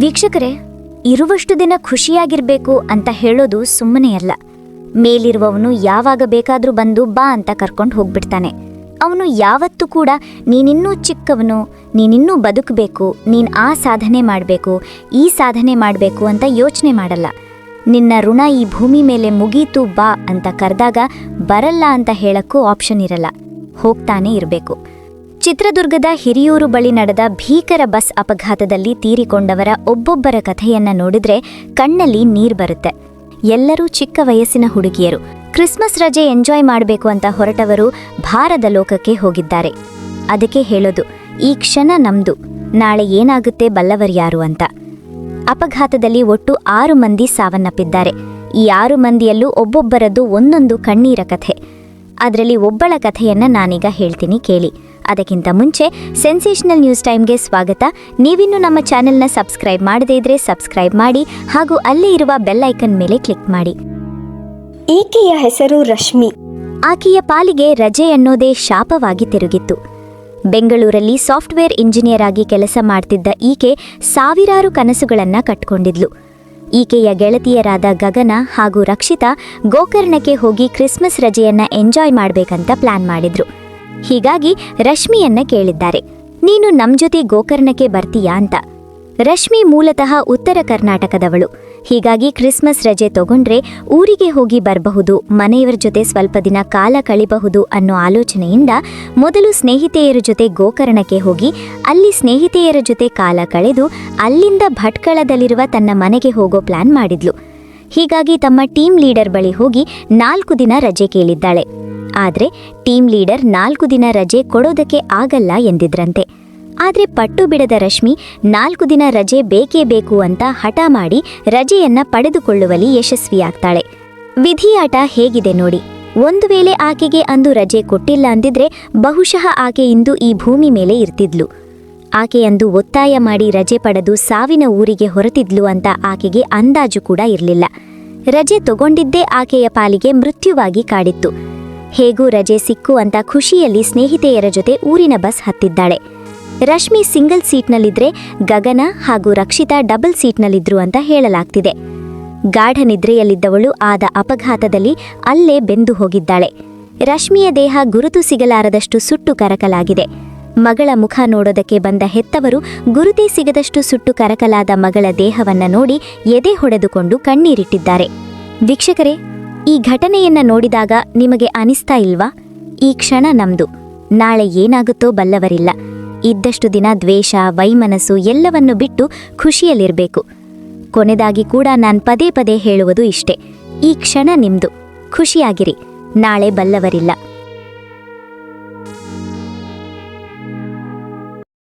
ವೀಕ್ಷಕರೇ, ಇರುವಷ್ಟು ದಿನ ಖುಷಿಯಾಗಿರ್ಬೇಕು ಅಂತ ಹೇಳೋದು ಸುಮ್ಮನೆ ಅಲ್ಲ. ಮೇಲಿರುವವನು ಯಾವಾಗ ಬೇಕಾದರೂ ಬಂದು ಬಾ ಅಂತ ಕರ್ಕೊಂಡು ಹೋಗ್ಬಿಡ್ತಾನೆ. ಅವನು ಯಾವತ್ತೂ ಕೂಡ, ನೀನಿನ್ನೂ ಚಿಕ್ಕವನು, ನೀನಿನ್ನೂ ಬದುಕಬೇಕು, ನೀನು ಆ ಸಾಧನೆ ಮಾಡಬೇಕು, ಈ ಸಾಧನೆ ಮಾಡಬೇಕು ಅಂತ ಯೋಚನೆ ಮಾಡಲ್ಲ. ನಿನ್ನ ಋಣ ಈ ಭೂಮಿ ಮೇಲೆ ಮುಗೀತು ಬಾ ಅಂತ ಕರೆದಾಗ ಬರಲ್ಲ ಅಂತ ಹೇಳಕ್ಕೂ ಆಪ್ಷನ್ ಇರಲ್ಲ. ಹೋಗ್ತಾನೆ ಇರಬೇಕು. ಚಿತ್ರದುರ್ಗದ ಹಿರಿಯೂರು ಬಳಿ ನಡೆದ ಭೀಕರ ಬಸ್ ಅಪಘಾತದಲ್ಲಿ ತೀರಿಕೊಂಡವರ ಒಬ್ಬೊಬ್ಬರ ಕಥೆಯನ್ನ ನೋಡಿದ್ರೆ ಕಣ್ಣಲ್ಲಿ ನೀರ್ ಬರುತ್ತೆ. ಎಲ್ಲರೂ ಚಿಕ್ಕ ವಯಸ್ಸಿನ ಹುಡುಗಿಯರು. ಕ್ರಿಸ್ಮಸ್ ರಜೆ ಎಂಜಾಯ್ ಮಾಡಬೇಕು ಅಂತ ಹೊರಟವರು ಭಾರದ ಲೋಕಕ್ಕೆ ಹೋಗಿದ್ದಾರೆ. ಅದಕ್ಕೆ ಹೇಳೋದು, ಈ ಕ್ಷಣ ನಮ್ದು. ನಾಳೆ ಏನಾಗುತ್ತೆ ಬಲ್ಲವರ್ಯಾರು ಅಂತ. ಅಪಘಾತದಲ್ಲಿ ಒಟ್ಟು ಆರು ಮಂದಿ ಸಾವನ್ನಪ್ಪಿದ್ದಾರೆ. ಈ ಆರು ಮಂದಿಯಲ್ಲೂ ಒಬ್ಬೊಬ್ಬರದ್ದು ಒಂದೊಂದು ಕಣ್ಣೀರ ಕಥೆ. ಅದರಲ್ಲಿ ಒಬ್ಬಳ ಕಥೆಯನ್ನ ನಾನೀಗ ಹೇಳ್ತೀನಿ ಕೇಳಿ. ಅದಕ್ಕಿಂತ ಮುಂಚೆ ಸೆನ್ಸೇಷನಲ್ ನ್ಯೂಸ್ ಟೈಮ್ಗೆ ಸ್ವಾಗತ. ನೀವಿನ್ನೂ ನಮ್ಮ ಚಾನೆಲ್ನ ಸಬ್ಸ್ಕ್ರೈಬ್ ಮಾಡದೇ ಇದ್ರೆ ಸಬ್ಸ್ಕ್ರೈಬ್ ಮಾಡಿ ಹಾಗೂ ಅಲ್ಲೇ ಇರುವ ಬೆಲ್ ಐಕನ್ ಮೇಲೆ ಕ್ಲಿಕ್ ಮಾಡಿ. ಈಕೆಯ ಹೆಸರು ರಶ್ಮಿ? ಆಕೆಯ ಪಾಲಿಗೆ ರಜೆ ಅನ್ನೋದೇ ಶಾಪವಾಗಿ ತಿರುಗಿತ್ತು. ಬೆಂಗಳೂರಲ್ಲಿ ಸಾಫ್ಟ್ವೇರ್ ಇಂಜಿನಿಯರ್ ಆಗಿ ಕೆಲಸ ಮಾಡ್ತಿದ್ದ ಈಕೆ ಸಾವಿರಾರು ಕನಸುಗಳನ್ನು ಕಟ್ಕೊಂಡಿದ್ಲು. ಈಕೆಯ ಗೆಳತಿಯರಾದ ಗಗನ ಹಾಗೂ ರಕ್ಷಿತಾ ಗೋಕರ್ಣಕ್ಕೆ ಹೋಗಿ ಕ್ರಿಸ್ಮಸ್ ರಜೆಯನ್ನ ಎಂಜಾಯ್ ಮಾಡಬೇಕಂತ ಪ್ಲಾನ್ ಮಾಡಿದ್ರು. ಹೀಗಾಗಿ ರಶ್ಮಿಯನ್ನ ಕೇಳಿದ್ದಾರೆ. ನೀನು ನಮ್ ಜೊತೆ ಗೋಕರ್ಣಕ್ಕೆ ಬರ್ತೀಯಾ ಅಂತ. ರಶ್ಮಿ ಮೂಲತಃ ಉತ್ತರ ಕರ್ನಾಟಕದವಳು. ಹೀಗಾಗಿ ಕ್ರಿಸ್ಮಸ್ ರಜೆ ತಗೊಂಡ್ರೆ ಊರಿಗೆ ಹೋಗಿ ಬರಬಹುದು, ಮನೆಯವರ ಜೊತೆ ಸ್ವಲ್ಪ ದಿನ ಕಾಲ ಕಳಿಬಹುದು ಅನ್ನೋ ಆಲೋಚನೆಯಿಂದ ಮೊದಲು ಸ್ನೇಹಿತೆಯರ ಜೊತೆ ಗೋಕರ್ಣಕ್ಕೆ ಹೋಗಿ, ಅಲ್ಲಿ ಸ್ನೇಹಿತೆಯರ ಜೊತೆ ಕಾಲ ಕಳೆದು ಅಲ್ಲಿಂದ ಭಟ್ಕಳದಲ್ಲಿರುವ ತನ್ನ ಮನೆಗೆ ಹೋಗೋ ಪ್ಲಾನ್ ಮಾಡಿದ್ಲು. ಹೀಗಾಗಿ ತಮ್ಮ ಟೀಮ್ ಲೀಡರ್ ಬಳಿ ಹೋಗಿ ನಾಲ್ಕು ದಿನ ರಜೆ ಕೇಳಿದ್ದಾಳೆ. ಆದ್ರೆ ಟೀಮ್ ಲೀಡರ್ ನಾಲ್ಕು ದಿನ ರಜೆ ಕೊಡೋದಕ್ಕೆ ಆಗಲ್ಲ ಎಂದಿದ್ರಂತೆ. ಆದ್ರೆ ಪಟ್ಟು ಬಿಡದ ರಶ್ಮಿ ನಾಲ್ಕು ದಿನ ರಜೆ ಬೇಕೇ ಬೇಕು ಅಂತ ಹಠ ಮಾಡಿ ರಜೆಯನ್ನ ಪಡೆದುಕೊಳ್ಳುವಲ್ಲಿ ಯಶಸ್ವಿಯಾಗ್ತಾಳೆ. ವಿಧಿಯಾಟ ಹೇಗಿದೆ ನೋಡಿ. ಒಂದು ವೇಳೆ ಆಕೆಗೆ ಅಂದು ರಜೆ ಕೊಟ್ಟಿಲ್ಲ ಅಂದಿದ್ರೆ ಬಹುಶಃ ಆಕೆ ಇಂದು ಈ ಭೂಮಿ ಮೇಲೆ ಇರ್ತಿದ್ಲು. ಆಕೆಯಂದು ಒತ್ತಾಯ ಮಾಡಿ ರಜೆ ಪಡೆದು ಸಾವಿನ ಊರಿಗೆ ಹೊರತಿದ್ಲು ಅಂತ ಆಕೆಗೆ ಅಂದಾಜು ಕೂಡ ಇರಲಿಲ್ಲ. ರಜೆ ತಗೊಂಡಿದ್ದೇ ಆಕೆಯ ಪಾಲಿಗೆ ಮೃತ್ಯುವಾಗಿ ಕಾಡಿತ್ತು. ಹೇಗೂ ರಜೆ ಸಿಕ್ಕು ಅಂತ ಖುಷಿಯಲ್ಲಿ ಸ್ನೇಹಿತೆಯರ ಜೊತೆ ಊರಿನ ಬಸ್ ಹತ್ತಿದ್ದಾಳೆ. ರಶ್ಮಿ ಸಿಂಗಲ್ ಸೀಟ್ನಲ್ಲಿದ್ರೆ ಗಗನ ಹಾಗೂ ರಕ್ಷಿತಾ ಡಬಲ್ ಸೀಟ್ನಲ್ಲಿದ್ರು ಅಂತ ಹೇಳಲಾಗ್ತಿದೆ. ಗಾಢ ನಿದ್ರೆಯಲ್ಲಿದ್ದವಳು ಆದ ಅಪಘಾತದಲ್ಲಿ ಅಲ್ಲೇ ಬೆಂದು ಹೋಗಿದ್ದಾಳೆ. ರಶ್ಮಿಯ ದೇಹ ಗುರುತು ಸಿಗಲಾರದಷ್ಟು ಸುಟ್ಟು ಕರಕಲಾಗಿದೆ. ಮಗಳ ಮುಖ ನೋಡೋದಕ್ಕೆ ಬಂದ ಹೆತ್ತವರು ಗುರುತೇ ಸಿಗದಷ್ಟು ಸುಟ್ಟು ಕರಕಲಾದ ಮಗಳ ದೇಹವನ್ನ ನೋಡಿ ಎದೆ ಹೊಡೆದುಕೊಂಡು ಕಣ್ಣೀರಿಟ್ಟಿದ್ದಾರೆ. ವೀಕ್ಷಕರೇ ಈ ಘಟನೆಯನ್ನ ನೋಡಿದಾಗ ನಿಮಗೆ ಅನಿಸ್ತಾ ಇಲ್ವಾ? ಈ ಕ್ಷಣ ನಮ್ದು. ನಾಳೆ ಏನಾಗುತ್ತೋ ಬಲ್ಲವರಿಲ್ಲ. ಇದ್ದಷ್ಟು ದಿನ ದ್ವೇಷ, ವೈಮನಸ್ಸು ಎಲ್ಲವನ್ನು ಬಿಟ್ಟು ಖುಷಿಯಲ್ಲಿರಬೇಕು. ಕೊನೆದಾಗಿ ಕೂಡ ನಾನು ಪದೇ ಪದೇ ಹೇಳುವುದು ಇಷ್ಟೆ. ಈ ಕ್ಷಣ ನಿಮ್ದು. ಖುಷಿಯಾಗಿರಿ. ನಾಳೆ ಬಲ್ಲವರಿಲ್ಲ.